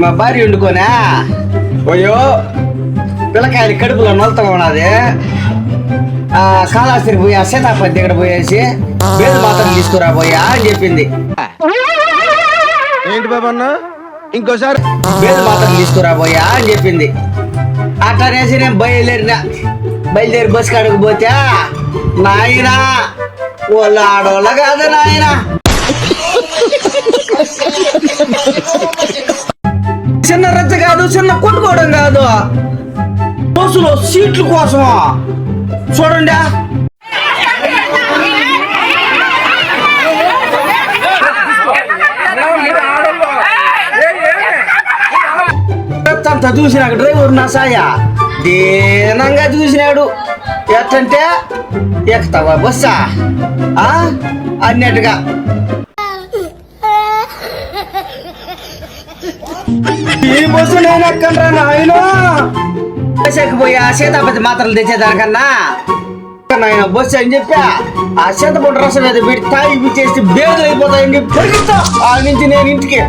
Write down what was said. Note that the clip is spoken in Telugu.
మా భార్య వండుకోనా? పోయో పిల్లకాయలు కడుపులో నొలతగా ఉన్నది. ఆ కాళాస్త్రికి పోయి ఆ సీతాపతి దగ్గర పోయేసి వేలు మాత్రం తీసుకురా పోయా అని చెప్పింది. ఏంటి బాబు ఇంకోసారి. వేలు మాత్రం తీసుకురా పోయా అని చెప్పింది. అట్లనేసి నేను బయలుదేరిన. బయలుదేరి బస్ కాడకు పోతే నాయనా వాళ్ళ ఆడవాళ్ళ కాదు నాయన. చిన్న రచ్చ కాదు చిన్న కొట్టుకోవడం కాదు. బస్సులో సీట్ల కోసం చూడండి. అంతా చూసినాక డ్రైవర్ నా సాయ? దీనంగా చూసినాడు. ఎట్టంటే ఎక్కుతావా బస్సా? ఆ? అన్నట్టుగా. ఈ బస్సు నేను ఎక్కండ్రా నాయన? పోయి సీతాపతి మాత్రలు తెచ్చేదానికన్నా. నాయన బస్సు అని చెప్పా ఆ సీతపండు రసం మీద పెట్టి తాగి చేసి బేదు అయిపోతాయని చెప్పి ఆ నుంచి నేను ఇంటికి